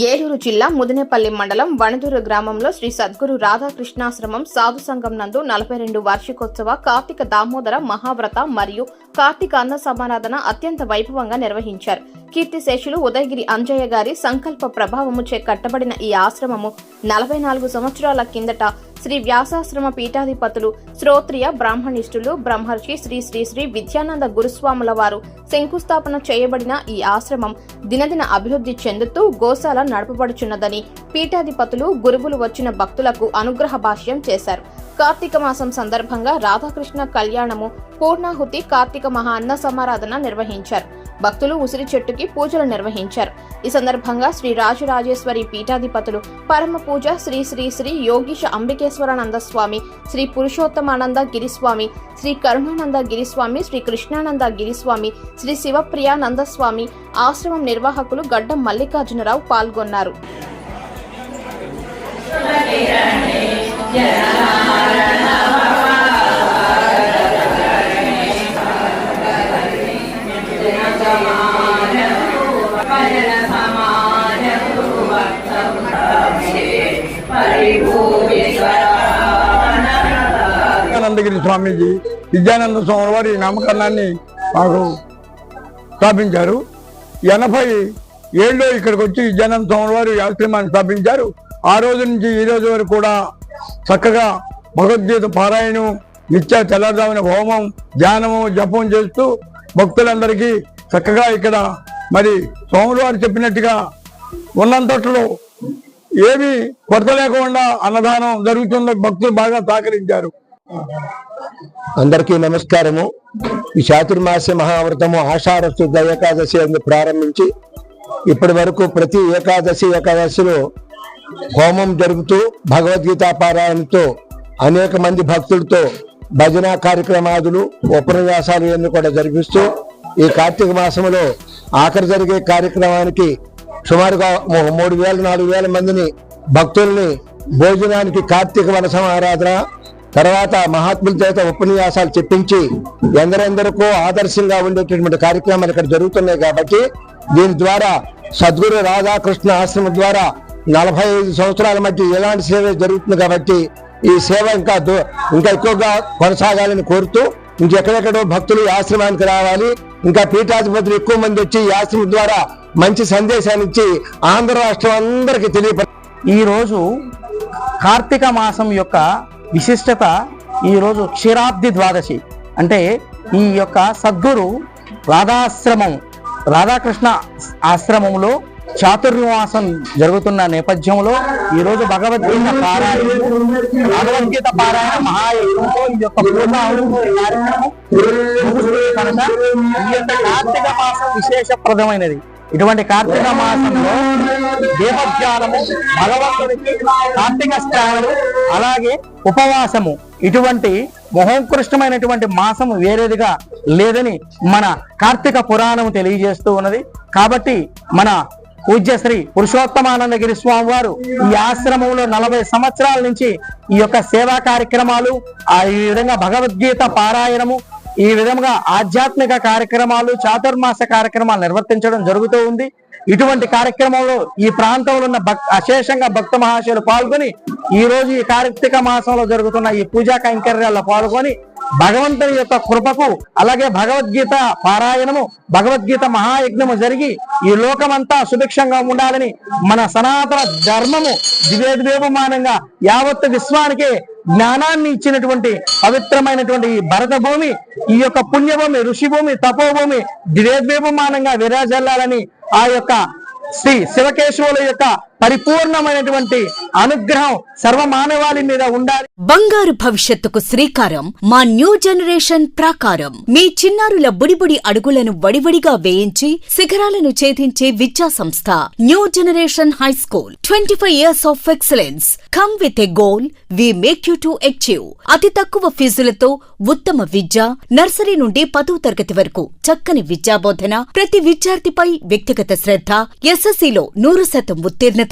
ఏలూరు జిల్లా ముదినేపల్లి మండలం వణదూరు గ్రామంలో శ్రీ సద్గురు రాధాకృష్ణాశ్రమం సాధు సంఘం నందు నలభై రెండు వార్షికోత్సవ కార్తీక దామోదర మహావ్రత మరియు కార్తీక అన్న సమారాధన అత్యంత వైభవంగా నిర్వహించారు. కీర్తిశేషులు ఉదయగిరి అంజయ్య గారి సంకల్ప ప్రభావముచే కట్టబడిన ఈ ఆశ్రమము నలభై నాలుగు సంవత్సరాల కిందట శ్రీ వ్యాసాశ్రమ పీఠాధిపతులు శ్రోత్రియ బ్రాహ్మణిష్ఠులు బ్రహ్మర్షి శ్రీ శ్రీ శ్రీ విద్యానంద గురుస్వాముల వారు శంకుస్థాపన చేయబడిన ఈ ఆశ్రమం దినదిన అభివృద్ధి చెందుతూ గోశాల నడపబడుచున్నదని పీఠాధిపతులు గురువులు వచ్చిన భక్తులకు అనుగ్రహ భాష్యం చేశారు. కార్తీక మాసం సందర్భంగా రాధాకృష్ణ కళ్యాణము పూర్ణాహుతి కార్తీక మహా అన్న సమారాధన నిర్వహించారు. భక్తులు ఉసిరి చెట్టుకి పూజలు నిర్వహించారు. ఈ సందర్భంగా శ్రీ రాజరాజేశ్వరి పీఠాధిపతులు పరమ పూజ శ్రీ శ్రీ శ్రీ యోగీశ అంబికేశ్వరానంద స్వామి శ్రీ పురుషోత్తమానంద గిరిస్వామి శ్రీ కరుణానంద గిరిస్వామి శ్రీ కృష్ణానంద గిరిస్వామి శ్రీ శివప్రియానంద స్వామి ఆశ్రమం నిర్వాహకులు గడ్డం మల్లికార్జునరావు పాల్గొన్నారు. విద్యానందగిరి స్వామీజీ విద్యానంద స్వామి వారి నామకరణాన్ని మాకు స్థాపించారు. ఎనభై ఏళ్ళు ఇక్కడికి వచ్చి విద్యానంద స్వామి వారు ఈ స్థాపించారు. ఆ రోజు నుంచి ఈ రోజు వరకు కూడా చక్కగా భగవద్గీత పారాయణం నిత్య తెల్లదామిన హోమం ధ్యానము జపం చేస్తూ భక్తులందరికీ చక్కగా ఇక్కడ మరి స్వాములు వారు చెప్పినట్టుగా ఉన్నంతట్లో ఏమీ కొరత లేకుండా అన్నదానం జరుగుతున్న భక్తులు బాగా సహకరించారు. అందరికీ నమస్కారము. ఈ చాతుర్మాస మహావ్రతము ఆషాఢ శుద్ధ ఏకాదశి అని ప్రారంభించి ఇప్పటి వరకు ప్రతి ఏకాదశి ఏకాదశిలో హోమం జరుపుతూ భగవద్గీత పారాయణతో అనేక మంది భక్తులతో భజన కార్యక్రమాదులు ఉపన్యాసాలు ఇవన్నీ కూడా జరిపిస్తూ ఈ కార్తీక మాసంలో ఆఖరి జరిగే కార్యక్రమానికి సుమారుగా మూ- మూడు వేల నాలుగు వేల మందిని భక్తుల్ని భోజనానికి కార్తీక వనసం ఆరాధన తర్వాత మహాత్ముల చేత ఉపన్యాసాలు చెప్పించి ఎందరెందరికో ఆదర్శంగా ఉండేటటువంటి కార్యక్రమాలు ఇక్కడ జరుగుతున్నాయి కాబట్టి దీని ద్వారా సద్గురు రాధాకృష్ణ ఆశ్రమం ద్వారా నలభై ఐదు సంవత్సరాల మధ్య ఎలాంటి సేవ జరుగుతుంది కాబట్టి ఈ సేవ ఇంకా ఇంకా ఎక్కువగా కొనసాగాలని కోరుతూ ఇంకెక్కడెక్కడో భక్తులు ఈ ఆశ్రమానికి రావాలి. ఇంకా పీఠాధిపతులు ఎక్కువ మంది వచ్చి ఈ ఆశ్రమం ద్వారా మంచి సందేశాన్ని ఇచ్చి ఆంధ్ర రాష్ట్రం అందరికీ తెలియప ఈ రోజు కార్తీక మాసం యొక్క విశిష్టత ఈరోజు క్షీరాబ్ది ద్వాదశి. అంటే ఈ యొక్క సద్గురు రాధాశ్రమం రాధాకృష్ణ ఆశ్రమంలో చాతుర్నివాసం జరుగుతున్న నేపథ్యంలో ఈరోజు భగవద్గీత పారాయణ భగవద్గీత పారాయణ మహాయజ్ఞంతో ఈ యొక్క కార్యక్రమం ఈ యొక్క కార్తీక మాసం విశేషప్రదమైనది. ఇటువంటి కార్తీక మాసంలో దీపధ్యానము భగవంతుడికి కార్తీక స్నానము అలాగే ఉపవాసము. ఇటువంటి మహోత్కృష్టమైనటువంటి మాసము వేరేదిగా లేదని మన కార్తీక పురాణం తెలియజేస్తూ ఉన్నది. కాబట్టి మన పూజ్య శ్రీ పురుషోత్తమానందగిరి స్వామి వారు ఈ ఆశ్రమంలో నలభై సంవత్సరాల నుంచి ఈ యొక్క సేవా కార్యక్రమాలు ఆ ఈ విధంగా భగవద్గీత పారాయణము ఈ విధంగా ఆధ్యాత్మిక కార్యక్రమాలు చాతుర్మాస కార్యక్రమాలు నిర్వర్తించడం జరుగుతూ ఉంది. ఇటువంటి కార్యక్రమంలో ఈ ప్రాంతంలో ఉన్న భక్ అశేషంగా భక్త మహాశయులు పాల్గొని ఈ రోజు ఈ కార్తీక మాసంలో జరుగుతున్న ఈ పూజా కైంకర్యాల్లో పాల్గొని భగవంతుని యొక్క కృపకు అలాగే భగవద్గీత పారాయణము భగవద్గీత మహాయజ్ఞము జరిగి ఈ లోకమంతా సుభిక్షంగా ఉండాలని మన సనాతన ధర్మము దివేదివేపమానంగా యావత్ విశ్వానికి జ్ఞానాన్ని ఇచ్చినటువంటి పవిత్రమైనటువంటి భరత భూమి ఈ యొక్క పుణ్యభూమి ఋషిభూమి తపోభూమి దివేద్వేపమానంగా విరాజల్లాలని ఆ యొక్క శ్రీ శివకేశవుల యొక్క పరిపూర్ణమైనటువంటి అనుగ్రహం సర్వమానవాళి మీద ఉండాలి. బంగారు భవిష్యత్తుకు శ్రీకారం మా న్యూ జనరేషన్ ప్రాకారం. మీ చిన్నారుల బుడిబుడి అడుగులను వడివడిగా వేయించి శిఖరాలను ఛేదించే విద్యా సంస్థ new generation high school. Twenty five years of excellence. Come with a goal we make you to achieve అతి తక్కువ ఫీజులతో ఉత్తమ విద్య నర్సరీ నుండి పదో తరగతి వరకు చక్కని విద్యాబోధన ప్రతి విద్యార్థిపై వ్యక్తిగత శ్రద్ధ ఎస్ఎస్సిలో నూరు శాతం ఉత్తీర్ణత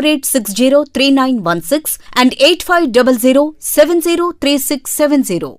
four eight six zero three nine one six and eight five double zero seven zero three six seven zero.